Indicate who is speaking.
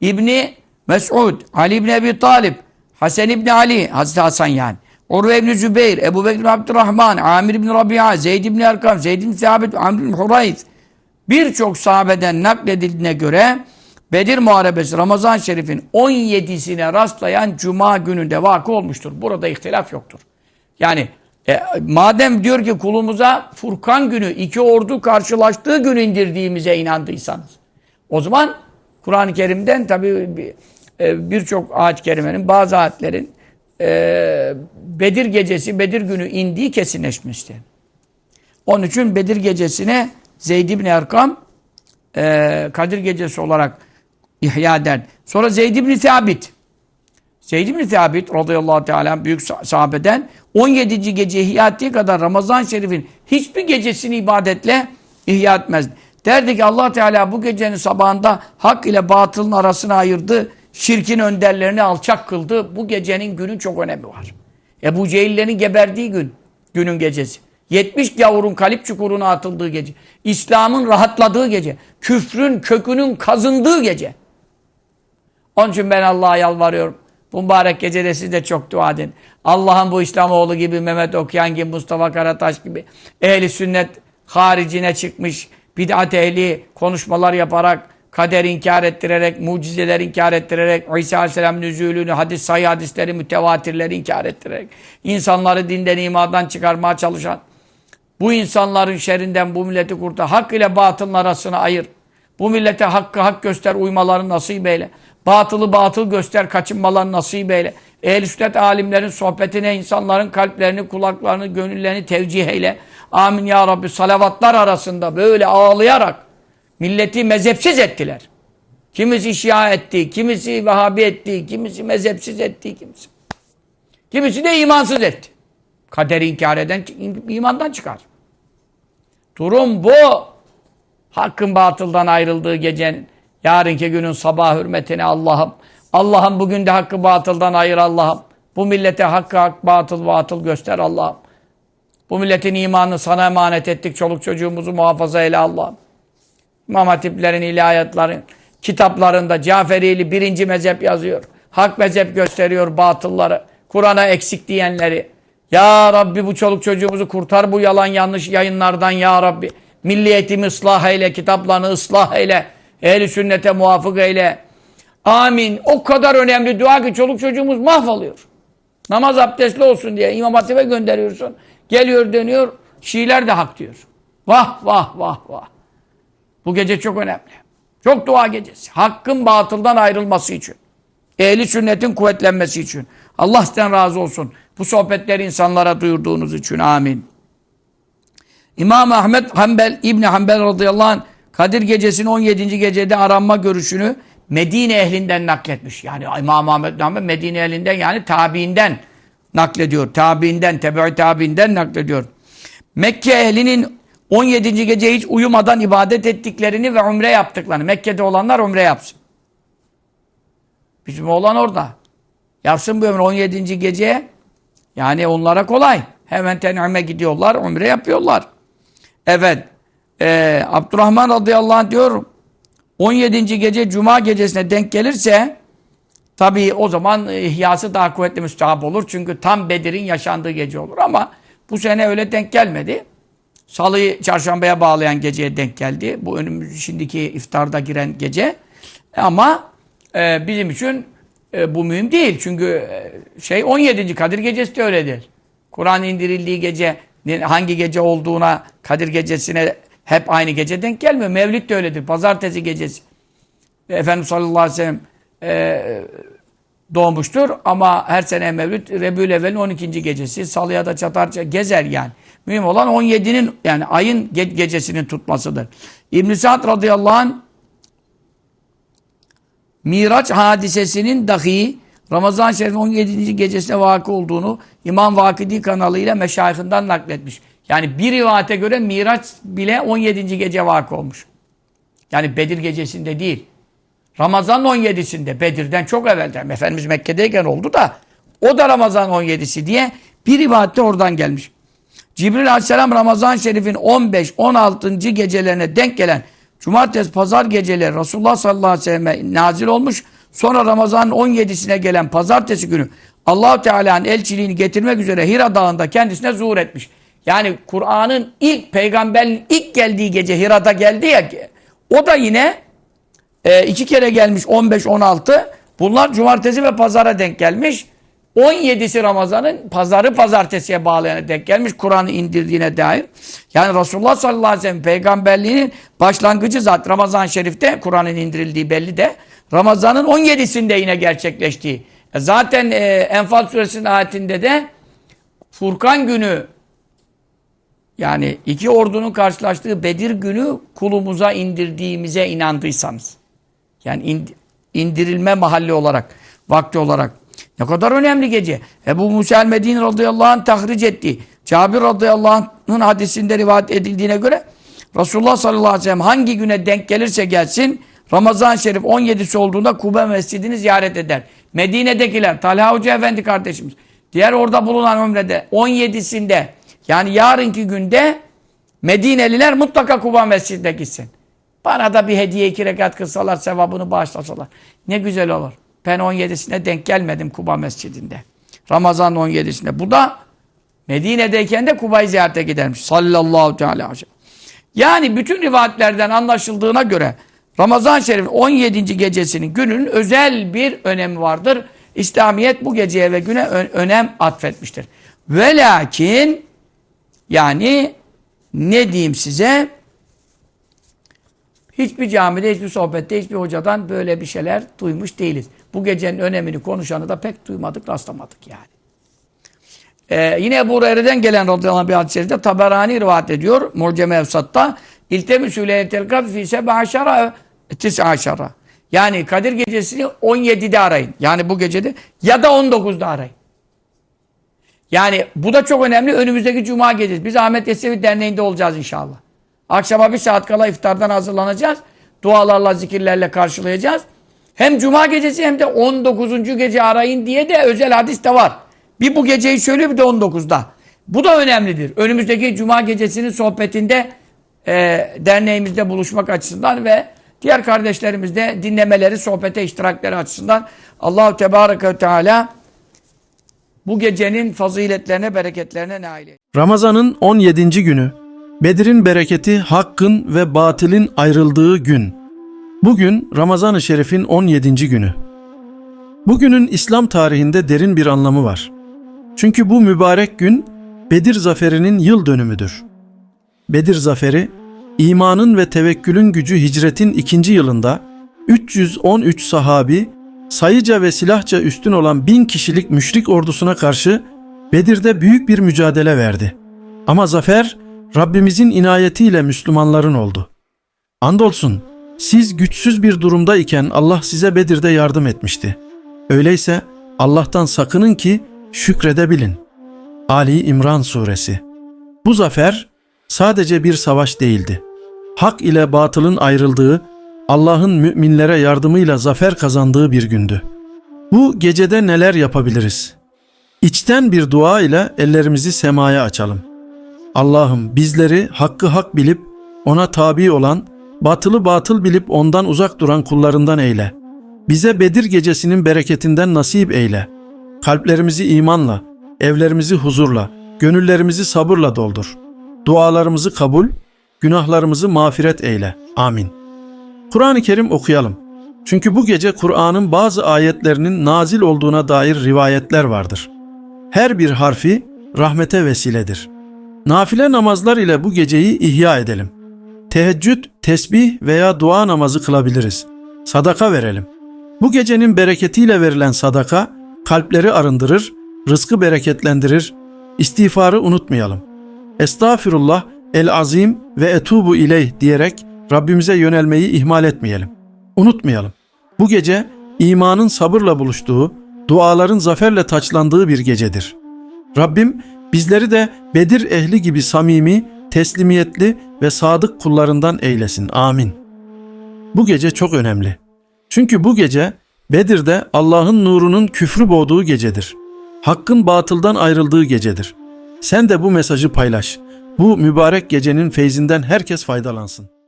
Speaker 1: İbni Mes'ud, Ali İbni Ebi Talib, Hasan İbni Ali, Hazreti Hasan yani. Urve İbni Zübeyir, Ebu Bekir Abdurrahman, Amir İbni Rabia, Zeyd İbni Erkam, Zeyd İbni Sabit, Amr İbni Hurayz. Birçok sahabeden nakledildiğine göre Bedir Muharebesi Ramazan Şerif'in 17'sine rastlayan Cuma gününde vakı olmuştur. Burada ihtilaf yoktur. Yani e, madem diyor ki kulumuza Furkan günü iki ordu karşılaştığı gün indirdiğimize inandıysanız. O zaman Kur'an-ı Kerim'den tabi birçok ayet-i kerimenin bazı ayetlerin e, Bedir gecesi, Bedir günü indiği kesinleşmişti. Onun için Bedir gecesine Zeyd ibn Erkam e, Kadir gecesi olarak ihya eder. Sonra Zeyd ibn Sabit Zeyd ibn Sabit radıyallahu teala büyük sahabeden 17. gece ihya ettiği kadar Ramazan Şerif'in hiçbir gecesini ibadetle ihya etmez. Derdi ki allah Teala bu gecenin sabahında hak ile batılın arasına ayırdı. Şirkin önderlerini alçak kıldı. Bu gecenin günün çok önemi var. Ebu Cehillerin geberdiği gün, günün gecesi. 70 gavurun kalip çukuruna atıldığı gece. İslam'ın rahatladığı gece. Küfrün kökünün kazındığı gece. Onun için ben Allah'a yalvarıyorum. Bu mübarek gecede siz de çok dua edin. Allah'ın bu İslamoğlu gibi, Mehmet Okyan gibi, Mustafa Karataş gibi ehli sünnet haricine çıkmış, bid'at ehli konuşmalar yaparak, kader inkar ettirerek, mucizeler inkar ettirerek, İsa Aleyhisselam nüzulünü, hadis, sayı hadisleri, mütevatirleri inkar ettirerek, insanları dinden imandan çıkarmaya çalışan, bu insanların şerrinden bu milleti kurtar. Hak ile batılın arasını ayır. Bu millete hakkı hak göster, uymaları nasip eyle. Batılı batıl göster, kaçınmaları nasip eyle. Ehl-i sünnet alimlerin sohbetine, insanların kalplerini, kulaklarını, gönüllerini tevcih eyle. Amin ya Rabbi. Salavatlar arasında böyle ağlayarak milleti mezhepsiz ettiler. Kimisi Şia etti, kimisi Vehhabi etti, kimisi mezhepsiz etti, kimisi. Kimisi de imansız etti. Kaderi inkar eden imandan çıkar. Durum bu. Hakkın batıldan ayrıldığı gecenin, yarınki günün sabah hürmetine Allah'ım. Allah'ım bugün de hakkı batıldan ayır Allah'ım. Bu millete hakkı hak, batıl batıl göster Allah'ım. Bu milletin imanını sana emanet ettik. Çoluk çocuğumuzu muhafaza eyle Allah'ım. İmam hatiplerin, ilahiyatların kitaplarında Caferili birinci mezhep yazıyor. Hak mezhep gösteriyor batılları. Kur'an'a eksik diyenleri. Ya Rabbi bu çoluk çocuğumuzu kurtar bu yalan yanlış yayınlardan ya Rabbi. Milliyetimi ıslah eyle, kitaplarını ıslah eyle. Ehli sünnete muvafık eyle. Amin. O kadar önemli dua ki çoluk çocuğumuz mahvoluyor. Namaz abdestli olsun diye İmam Hatip'e gönderiyorsun. Geliyor dönüyor. Şiiler de hak diyor. Vah vah vah vah. Bu gece çok önemli. Çok dua gecesi. Hakkın batıldan ayrılması için. Ehli sünnetin kuvvetlenmesi için. Allah sizden razı olsun. Bu sohbetleri insanlara duyurduğunuz için. Amin. İmam Ahmet Hanbel, İbni Hanbel radıyallahu anh Kadir gecesinin 17. gecede aranma görüşünü Medine ehlinden nakletmiş. Yani İmam Ahmet Hanbel Medine ehlinden yani tabiinden naklediyor. Tabiinden, tebe tabiinden naklediyor. Mekke ehlinin 17. gece hiç uyumadan ibadet ettiklerini ve umre yaptıklarını. Mekke'de olanlar umre yapsın. Bizim oğlan orada. Yapsın bu ömrü 17. gece. Yani onlara kolay. Hemen ten'ime gidiyorlar, umre yapıyorlar. Evet. Ee, Abdurrahman radıyallahu anh diyor 17. gece Cuma gecesine denk gelirse tabii o zaman ihyası daha kuvvetli müstahap olur. Çünkü tam Bedir'in yaşandığı gece olur ama bu sene öyle denk gelmedi. Salıyı çarşambaya bağlayan geceye denk geldi. Bu önümüz şimdiki iftarda giren gece. Ama e, bizim için e, bu mühim değil. Çünkü e, şey 17. Kadir gecesi de öyledir. Kur'an indirildiği gece hangi gece olduğuna Kadir gecesine hep aynı gece denk gelmiyor. Mevlid de öyledir. Pazartesi gecesi. Efendimiz sallallahu aleyhi ve sellem e, doğmuştur ama her sene Mevlid Rebül Evvel'in 12. gecesi. Salıya da çatarca gezer yani. Mühim olan 17'nin yani ayın ge gecesinin tutmasıdır. İbn-i Sa'd radıyallahu anh Miraç hadisesinin dahi Ramazan Şerif'in 17. gecesine vakı olduğunu İmam Vakidi kanalıyla meşayihinden nakletmiş. Yani bir rivayete göre Miraç bile 17. gece vakı olmuş. Yani Bedir gecesinde değil. Ramazan 17'sinde Bedir'den çok evvelden. Efendimiz Mekke'deyken oldu da o da Ramazan 17'si diye bir rivayette oradan gelmiş. Cibril Aleyhisselam Ramazan Şerif'in 15-16. gecelerine denk gelen Cumartesi, pazar geceleri Resulullah sallallahu aleyhi ve selleme nazil olmuş. Sonra Ramazan'ın 17'sine gelen pazartesi günü Allahu Teala'nın elçiliğini getirmek üzere Hira Dağı'nda kendisine zuhur etmiş. Yani Kur'an'ın ilk peygamberin ilk geldiği gece Hira'da geldi ya o da yine e, iki kere gelmiş 15-16 bunlar cumartesi ve pazara denk gelmiş. 17'si Ramazan'ın pazarı pazartesiye bağlayana denk gelmiş Kur'an'ı indirdiğine dair. Yani Resulullah sallallahu aleyhi ve sellem peygamberliğinin başlangıcı zaten Ramazan-ı Şerif'te Kur'an'ın indirildiği belli de Ramazan'ın 17'sinde yine gerçekleştiği. E zaten e, Enfal suresinin ayetinde de Furkan günü yani iki ordunun karşılaştığı Bedir günü kulumuza indirdiğimize inandıysanız. Yani ind- indirilme mahalli olarak, vakti olarak. Ne kadar önemli gece. Ebu Musa el-Medini radıyallahu anh tahric etti. Cabir radıyallahu anh'ın hadisinde rivayet edildiğine göre Resulullah sallallahu aleyhi ve sellem hangi güne denk gelirse gelsin Ramazan-ı Şerif 17'si olduğunda Kube Mescidini ziyaret eder. Medine'dekiler, Talha Hoca Efendi kardeşimiz, diğer orada bulunan ömrede 17'sinde yani yarınki günde Medineliler mutlaka Kuba Mescidine gitsin. Bana da bir hediye iki rekat kılsalar, sevabını bağışlasalar. Ne güzel olur. Ben 17'sine denk gelmedim Kuba Mescidinde. Ramazan 17'sinde. Bu da Medine'deyken de Kuba'yı ziyarete gidermiş. Sallallahu teala aleyhi ve sellem. Yani bütün rivayetlerden anlaşıldığına göre Ramazan-ı Şerif 17. gecesinin gününün özel bir önemi vardır. İslamiyet bu geceye ve güne önem atfetmiştir. Ve lakin yani ne diyeyim size hiçbir camide, hiçbir sohbette, hiçbir hocadan böyle bir şeyler duymuş değiliz. Bu gecenin önemini konuşanı da pek duymadık, rastlamadık yani. Ee, yine Ebu Hureyre'den gelen radıyallahu bir hadis-i şerifte Taberani rivayet ediyor. Mucem-i Efsat'ta İltemisü leyletel kadr fi sebe tis aşara. Yani Kadir gecesini 17'de arayın. Yani bu gecede ya da 19'da arayın. Yani bu da çok önemli. Önümüzdeki Cuma gecesi. Biz Ahmet Yesevi Derneği'nde olacağız inşallah. Akşama bir saat kala iftardan hazırlanacağız. Dualarla, zikirlerle karşılayacağız. Hem Cuma gecesi hem de 19. gece arayın diye de özel hadis de var. Bir bu geceyi söylüyor bir de 19'da. Bu da önemlidir. Önümüzdeki Cuma gecesinin sohbetinde e, derneğimizde buluşmak açısından ve diğer kardeşlerimizde dinlemeleri, sohbete iştirakleri açısından Allahu Tebareke ve Teala bu gecenin faziletlerine, bereketlerine nail eylesin.
Speaker 2: Ramazan'ın 17. günü. Bedir'in bereketi hakkın ve batilin ayrıldığı gün. Bugün Ramazan-ı Şerif'in 17. günü. Bugünün İslam tarihinde derin bir anlamı var. Çünkü bu mübarek gün Bedir zaferinin yıl dönümüdür. Bedir zaferi, imanın ve tevekkülün gücü hicretin ikinci yılında 313 sahabi, sayıca ve silahça üstün olan bin kişilik müşrik ordusuna karşı Bedir'de büyük bir mücadele verdi. Ama zafer Rabbimizin inayetiyle Müslümanların oldu. Andolsun siz güçsüz bir durumdayken Allah size Bedir'de yardım etmişti. Öyleyse Allah'tan sakının ki şükredebilin. Ali İmran Suresi Bu zafer sadece bir savaş değildi. Hak ile batılın ayrıldığı, Allah'ın müminlere yardımıyla zafer kazandığı bir gündü. Bu gecede neler yapabiliriz? İçten bir dua ile ellerimizi semaya açalım. Allah'ım bizleri hakkı hak bilip ona tabi olan, batılı batıl bilip ondan uzak duran kullarından eyle. Bize Bedir gecesinin bereketinden nasip eyle. Kalplerimizi imanla, evlerimizi huzurla, gönüllerimizi sabırla doldur. Dualarımızı kabul, günahlarımızı mağfiret eyle. Amin. Kur'an-ı Kerim okuyalım. Çünkü bu gece Kur'an'ın bazı ayetlerinin nazil olduğuna dair rivayetler vardır. Her bir harfi rahmete vesiledir. Nafile namazlar ile bu geceyi ihya edelim. Teheccüd, tesbih veya dua namazı kılabiliriz. Sadaka verelim. Bu gecenin bereketiyle verilen sadaka kalpleri arındırır, rızkı bereketlendirir. İstiğfarı unutmayalım. Estağfirullah, el azim ve etubu ileyh diyerek Rabbimize yönelmeyi ihmal etmeyelim. Unutmayalım. Bu gece imanın sabırla buluştuğu, duaların zaferle taçlandığı bir gecedir. Rabbim bizleri de Bedir ehli gibi samimi, teslimiyetli ve sadık kullarından eylesin. Amin. Bu gece çok önemli. Çünkü bu gece Bedir'de Allah'ın nurunun küfrü boğduğu gecedir. Hakkın batıldan ayrıldığı gecedir. Sen de bu mesajı paylaş. Bu mübarek gecenin feyzinden herkes faydalansın.